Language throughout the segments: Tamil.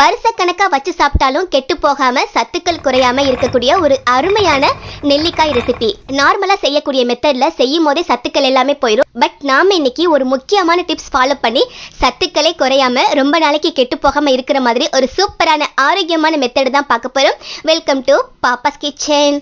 வருஷக்கணக்கா வச்சு சாப்பிட்டாலும் கெட்டு போகாம சத்துக்கள் குறையாம இருக்கக்கூடிய ஒரு அருமையான நெல்லிக்காய் ரெசிபி நார்மலா செய்யக்கூடிய மெத்தட்ல செய்யும் போதே சத்துக்கள் எல்லாமே போயிடும் பட் நாம இன்னைக்கு ஒரு முக்கியமான டிப்ஸ் ஃபாலோ பண்ணி சத்துக்களே குறையாம ரொம்ப நாளைக்கு கெட்டு போகாம இருக்கிற மாதிரி ஒரு சூப்பரான ஆரோக்கியமான மெத்தட் தான் பார்க்க போறோம். வெல்கம் டு பாப்பாஸ் கிச்சன்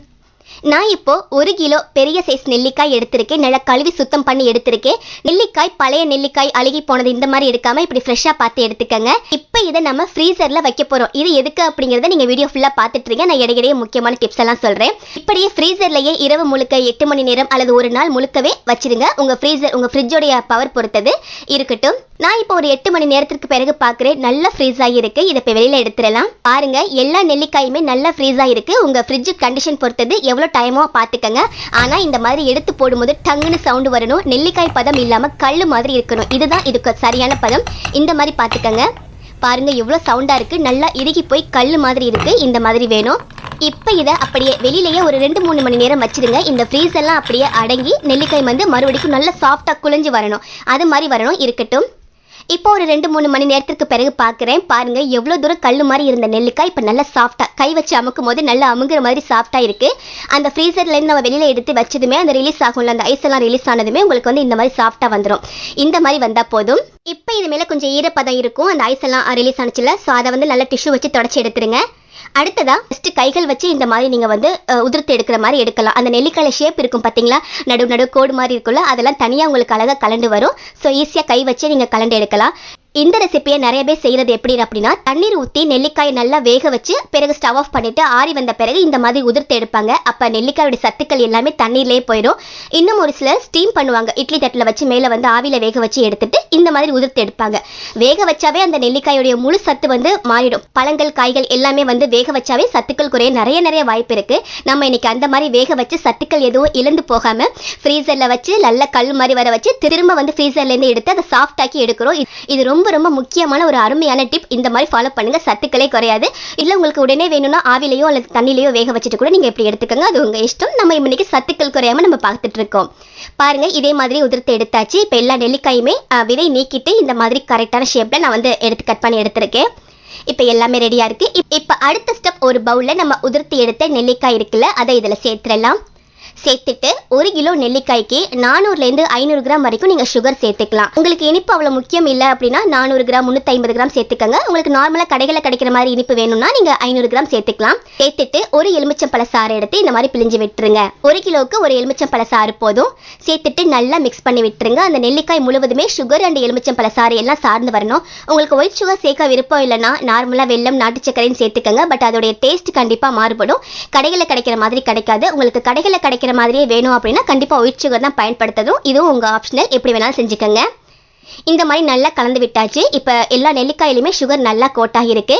நான் இப்போ ஒரு கிலோ பெரிய சைஸ் நெல்லிக்காய் எடுத்திருக்கேன். நல்லா கழுவி சுத்தம் பண்ணி எடுத்திருக்கேன். நெல்லிக்காய் பழைய நெல்லிக்காய் அழுகி போனது இந்த மாதிரி எடுக்காம இப்படி ஃப்ரெஷ்ஷாக பார்த்து எடுத்துக்கங்க. இப்போ இதை நம்ம ஃப்ரீசரில் வைக்க போகிறோம் இது எதுக்கு அப்படிங்கிறத நீங்கள் வீடியோ ஃபுல்லாக பார்த்துட்டு இருக்கீங்க நான் இடையிடையே முக்கியமான டிப்ஸ் எல்லாம் சொல்கிறேன் இப்படியே ஃப்ரீசர்லேயே இரவு முழுக்க எட்டு மணி நேரம் அல்லது ஒரு நாள் முழுக்கவே வச்சிருங்க. உங்கள் ஃப்ரீசர் உங்கள் ஃப்ரிட்ஜோடைய பவர் பொறுத்தது இருக்கட்டும். நான் இப்போ ஒரு எட்டு மணி நேரத்திற்கு பிறகு பார்க்குறேன். நல்ல ஃப்ரீஸ் ஆகியிருக்கு இதை இப்போ வெளியில் எடுத்துடலாம். பாருங்க எல்லா நெல்லிக்காயுமே நல்ல ஃப்ரீஸ் ஆகிருக்கு உங்கள் ஃப்ரிட்ஜ் கண்டிஷன் பொறுத்தது எவ்வளோ டைமோ பார்த்துக்கங்க. ஆனால் இந்த மாதிரி எடுத்து போடும்போது டங்குன்னு சவுண்டு வரணும். நெல்லிக்காய் பதம் இல்லாமல் கல் மாதிரி இருக்கணும். இதுதான் இதுக்கு சரியான பதம். இந்த மாதிரி பார்த்துக்கங்க. பாருங்கள் எவ்வளோ சவுண்டாக இருக்குது நல்லா இறுகி போய் கல் மாதிரி இருக்குது இந்த மாதிரி வேணும். இப்போ இதை அப்படியே வெளியிலேயே ஒரு ரெண்டு மூணு மணி நேரம் வச்சுருங்க. இந்த ஃப்ரீஸ் எல்லாம் அப்படியே அடங்கி நெல்லிக்காய் வந்து மறுபடியும் நல்லா சாஃப்டாக குழஞ்சு வரணும். அது மாதிரி வரணும். இருக்கட்டும். இப்போ ஒரு ரெண்டு மூணு மணி நேரத்திற்கு பிறகு பார்க்குறேன். பாருங்க எவ்வளோ தூரம் கல் மாதிரி இருந்த நெல்லிக்காய் இப்போ நல்லா சாஃப்டாக கை வச்சு அமுக்கும் போது நல்லா அமுங்குற மாதிரி சாஃப்டாக இருக்குது அந்த ஃப்ரீசர்லேருந்து நம்ம வெளியில் எடுத்து வச்சதுமே அந்த ரிலீஸ் ஆகும்ல அந்த ஐஸ் எல்லாம் ரிலீஸ் ஆனதுமே உங்களுக்கு வந்து இந்த மாதிரி சாஃப்டாக வந்துடும் இந்த மாதிரி வந்தால் போதும். இப்போ இது மேலே கொஞ்சம் ஈரப்பதம் இருக்கும். அந்த ஐஸ் எல்லாம் ரிலீஸ் ஆனிச்சுல ஸோ அதை வந்து நல்லா டிஷ்யூ வச்சு தொடச்சி எடுத்துருங்க. அடுத்ததா ஃபஸ்ட்டு கைகள் வச்சு இந்த மாதிரி நீங்கள் வந்து உதிர்த்து எடுக்கிற மாதிரி எடுக்கலாம். அந்த நெல்லிக்காய் ஷேப் இருக்கும் பார்த்தீங்களா நடு நடு கோடு மாதிரி இருக்குல்ல அதெல்லாம் தனியாக உங்களுக்கு அழகாக கலண்டு வரும். ஸோ ஈஸியாக கை வச்சு நீங்கள் கலண்டு எடுக்கலாம். இந்த ரெசிபியை நிறைய பேர் செய்கிறது எப்படி அப்படின்னா தண்ணீர் ஊற்றி நெல்லிக்காயை நல்லா வேக வச்சு பிறகு ஸ்டவ் ஆஃப் பண்ணிட்டு ஆறி வந்த பிறகு இந்த மாதிரி உதிர்த்து எடுப்பாங்க. அப்போ நெல்லிக்காயோட சத்துக்கள் எல்லாமே தண்ணீர்லேயே போயிடும். இன்னும் ஒரு சிலர் ஸ்டீம் பண்ணுவாங்க. இட்லி தட்டில் வச்சு மேலே வந்து ஆவியில் வேக வச்சு எடுத்துட்டு இந்த மாதிரி உதிர்த்து எடுப்பாங்க. வேக வச்சாவே அந்த நெல்லிக்காயோடைய முழு சத்து வந்து மாறிடும். பழங்கள் காய்கள் எல்லாமே வந்து வேக வச்சாவே சத்துக்கள் குறைய நிறைய நிறைய வாய்ப்பு இருக்கு. நம்ம இன்னைக்கு அந்த மாதிரி வேக வச்சு சத்துக்கள் எதுவும் இழந்து போகாம ஃப்ரீசரில் வச்சு நல்ல கல் மாதிரி வர வச்சு திரும்ப வந்து ஃப்ரீசர்லேருந்து எடுத்து அதை சாஃப்டாக்கி எடுக்கிறோம். இது- ரொம்ப ரொம்ப ரொம்ப முக்கியமான ஒரு அருமையான டிப் இந்த மாதிரி ஃபாலோ பண்ணுங்க. சத்துக்களே குறையாது. இல்லை உங்களுக்கு உடனே வேணும்னா ஆவிலையோ அல்லது தண்ணிலையோ வேக வச்சுட்டு கூட நீங்க இப்படி எடுத்துக்கோங்க. அது உங்க இஷ்டம். நம்ம இன்னைக்கு சத்துக்கள் குறையாம நம்ம பார்த்துட்டு இருக்கோம் பாருங்க இதே மாதிரி உதிர்த்து எடுத்தாச்சு. இப்போ எல்லா நெல்லிக்காயுமே விதை நீக்கிட்டு இந்த மாதிரி கரெக்டான ஷேப்ல நான் வந்து எடுத்து கட் பண்ணி எடுத்திருக்கேன். இப்போ எல்லாமே ரெடியாக இருக்கு. இப்- இப்போ அடுத்த ஸ்டெப் ஒரு பவுல்ல நம்ம உதிர்த்து எடுத்த நெல்லிக்காய் இருக்குல்ல அதை இதுல சேர்த்துடலாம். சேர்த்துட்டு ஒரு கிலோ நெல்லிக்காய்க்கு நானூறுலேருந்து ஐநூறு கிராம் வரைக்கும் நீங்கள் சுகர் சேர்த்துக்கலாம். உங்களுக்கு இனிப்பு அவ்வளோ முக்கியம் இல்லை அப்படின்னா நானூறு கிராம் முந்நூற்றி ஐம்பது கிராம் சேர்த்துக்கங்க. உங்களுக்கு நார்மலாக கடைகளில் கிடைக்கிற மாதிரி இனிப்பு வேணும்னா நீங்கள் ஐநூறு கிராம் சேர்த்துக்கலாம். சேர்த்துட்டு ஒரு எலுமிச்சம்பழ சாறு எடுத்து இந்த மாதிரி பிழிஞ்சு விட்டுருங்க. ஒரு கிலோவுக்கு ஒரு எலுமிச்சம்பழ சாறு போதும். சேர்த்துட்டு நல்லா மிக்ஸ் பண்ணி விட்டுருங்க. அந்த நெல்லிக்காய் முழுவதுமே சுகர் அண்ட் எலுமிச்சம்பழ சாறு எல்லாம் சார்ந்து வரணும். உங்களுக்கு ஒயிட் சுகர் சேர்க்க விருப்பம் இல்லைனா நார்மலாக வெள்ளம் நாட்டு சர்க்கரையும் சேர்த்துக்கங்க. பட் அதோடைய டேஸ்ட் கண்டிப்பாக மாறுபடும். கடைகளில் கிடைக்கிற மாதிரி கிடைக்காது. உங்களுக்கு கடைகளில் கிடைக்கிற மாதிரியே வேணும் அப்படின்னா கண்டிப்பாக ஒயிட் சுகர் தான் பயன்படுத்ததும் இதுவும் உங்கள் ஆப்ஷனல் எப்படி வேணாலும் செஞ்சுக்கோங்க. இந்த மாதிரி நல்லா கலந்து விட்டாச்சு. இப்போ எல்லா நெல்லிக்காயிலுமே சுகர் நல்லா கோட்டாகி இருக்கு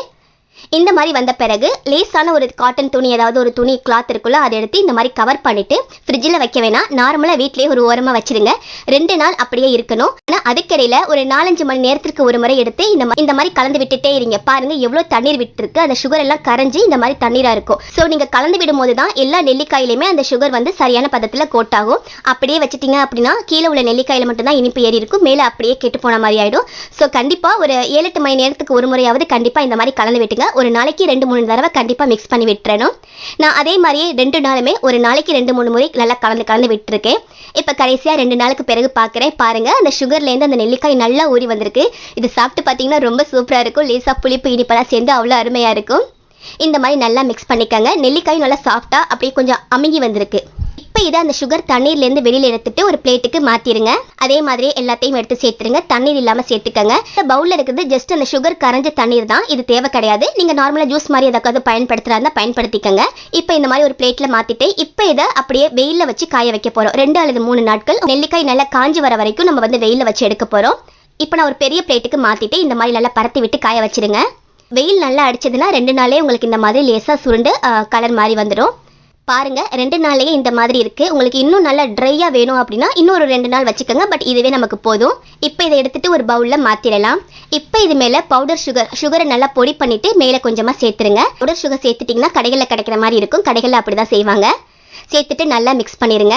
இந்த மாதிரி வந்த பிறகு லேசான ஒரு காட்டன் துணி ஏதாவது ஒரு துணி கிளாத் இருக்குல்ல அதை எடுத்து இந்த மாதிரி கவர் பண்ணிட்டு ஃப்ரிட்ஜில் வைக்க வேணாம். நார்மலாக வீட்லயே ஒரு ஓரமாக வச்சிருங்க. ரெண்டு நாள் அப்படியே இருக்கணும். ஆனால் அதுக்கிடையில் ஒரு நாலஞ்சு மணி நேரத்திற்கு ஒரு முறை எடுத்து இந்த மாதிரி இந்த மாதிரி கலந்து விட்டுட்டே இருங்க. பாருங்க எவ்வளோ தண்ணீர் விட்டுருக்கு. அந்த சுகர் எல்லாம் கரைஞ்சி இந்த மாதிரி தண்ணீராக இருக்கும். ஸோ நீங்கள் கலந்து விடும்போது தான் எல்லா நெல்லிக்காயிலையுமே அந்த சுகர் வந்து சரியான பதத்தில் ஆகும். அப்படியே வச்சுட்டீங்க அப்படின்னா கீழே உள்ள நெல்லிக்காயில மட்டும்தான் இனிப்பு ஏறி இருக்கும். மேலே அப்படியே கெட்டு போன மாதிரி ஆயிடும். ஸோ கண்டிப்பாக ஒரு ஏழு எட்டு மணி நேரத்துக்கு ஒரு முறையாவது கண்டிப்பாக இந்த மாதிரி கலந்து விட்டுங்க. ஒரு நாளைக்கு ரெண்டு மூணு தடவை கண்டிப்பாக மிக்ஸ் பண்ணி விட்டுறணும். நான் அதே மாதிரியே ரெண்டு நாளுமே ஒரு நாளைக்கு ரெண்டு மூணு முறை நல்லா கலந்து கலந்து விட்டுருக்கேன். இப்போ கடைசியாக ரெண்டு நாளுக்கு பிறகு பார்க்குறேன் பாருங்கள் அந்த சுகர்லேருந்து அந்த நெல்லிக்காய் நல்லா ஊறி வந்திருக்கு. இது சாப்பிட்டு பார்த்தீங்கன்னா ரொம்ப சூப்பராக இருக்கும். லேசாக புளிப்பு இனிப்பெல்லாம் சேர்ந்து அவ்வளோ அருமையாக இருக்கும். இந்த மாதிரி நல்லா மிக்ஸ் பண்ணிக்கோங்க. நெல்லிக்காய் நல்லா சாஃப்டாக அப்படியே கொஞ்சம் அமுங்கி வந்திருக்கு. இப்போ இதை அந்த சுகர் தண்ணீர்லேருந்து வெளியில் எடுத்துட்டு ஒரு பிளேட்டுக்கு மாற்றிடுங்க அதே மாதிரி எல்லாத்தையும் எடுத்து சேர்த்துருங்க. தண்ணீர் இல்லாமல் சேர்த்துக்கங்க. இந்த பவுலில் இருக்கிறது ஜஸ்ட் அந்த சுகர் கரைஞ்ச தண்ணீர் தான். இது தேவை கிடையாது. நீங்கள் நார்மலாக ஜூஸ் மாதிரி எதாவது பயன்படுத்துகிறா இருந்தால் பயன்படுத்திக்கங்க. இப்போ இந்த மாதிரி ஒரு பிளேட்டில் மாற்றிட்டு இப்போ இதை அப்படியே வெயிலில் வச்சு காய வைக்க போகிறோம் ரெண்டு அல்லது மூணு நாட்கள். நெல்லிக்காய் நல்லா காஞ்சி வர வரைக்கும் நம்ம வந்து வெயிலில் வச்சு எடுக்க போகிறோம் இப்போ நான் ஒரு பெரிய பிளேட்டுக்கு மாற்றிட்டு இந்த மாதிரி நல்லா பரத்தி விட்டு காய வச்சிருங்க. வெயில் நல்லா அடிச்சதுன்னா ரெண்டு நாளே உங்களுக்கு இந்த மாதிரி லேசாக சுருண்டு கலர் மாதிரி வந்துடும் பாருங்கள் ரெண்டு நாள்லேயே இந்த மாதிரி இருக்குது உங்களுக்கு இன்னும் நல்லா ட்ரையாக வேணும் அப்படின்னா இன்னும் ஒரு ரெண்டு நாள் வச்சுக்கோங்க பட் இதுவே நமக்கு போதும். இப்போ இதை எடுத்துகிட்டு ஒரு பவுலில் மாற்றிடலாம் இப்போ இது மேலே பவுடர் சுகர் சுகரை நல்லா பொடி பண்ணிவிட்டு மேலே கொஞ்சமாக சேர்த்துருங்க. பவுடர் சுகர் சேர்த்துட்டிங்கன்னா கடைகளில் கிடைக்கிற மாதிரி இருக்கும். கடைகளில் அப்படிதான் செய்வாங்க. சேர்த்துட்டு நல்லா மிக்ஸ் பண்ணிடுங்க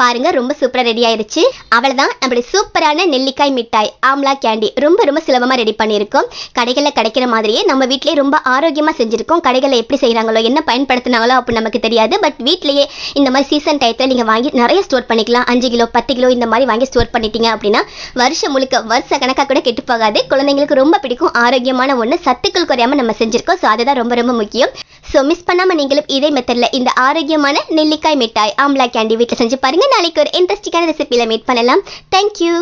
பாருங்க ரொம்ப சூப்பரா ரெடி ஆயிருச்சு. அவ்வளவுதான். நம்மளுடைய சூப்பரான நெல்லிக்காய் மிட்டாய் ஆம்லா கேண்டி ரொம்ப ரொம்ப சுலபமா ரெடி பண்ணியிருக்கோம். கடைகளில் கிடைக்கிற மாதிரியே நம்ம வீட்லயே ரொம்ப ஆரோக்கியமா செஞ்சிருக்கோம். கடைகளில் எப்படி செய்யறாங்களோ என்ன பயன்படுத்தினாங்களோ அப்படி நமக்கு தெரியாது. பட் வீட்லயே இந்த மாதிரி சீசன் டயத்தில் நீங்க வாங்கி நிறைய ஸ்டோர் பண்ணிக்கலாம். அஞ்சு கிலோ பத்து கிலோ இந்த மாதிரி வாங்கி ஸ்டோர் பண்ணிட்டீங்க அப்படின்னா வருஷம் முழுக்க வருஷ கணக்காக கூட கெட்டு போகாது. குழந்தைங்களுக்கு ரொம்ப பிடிக்கும். ஆரோக்கியமான ஒன்று சத்துக்கள் குறையாம நம்ம செஞ்சிருக்கோம். ஸோ அதுதான் ரொம்ப ரொம்ப முக்கியம். ஸோ மிஸ் பண்ணாம நீங்களும் இதே மெத்தடில் இந்த ஆரோக்கியமான நெல்லிக்காய் மிட்டாய் ஆம்லா கேண்டி வீட்டில் செஞ்சு பாருங்க. நாளைக்கு ஒரு இன்ட்ரெஸ்டிங்கான ரெசிபியில் மீட் பண்ணலாம். தேங்க்யூ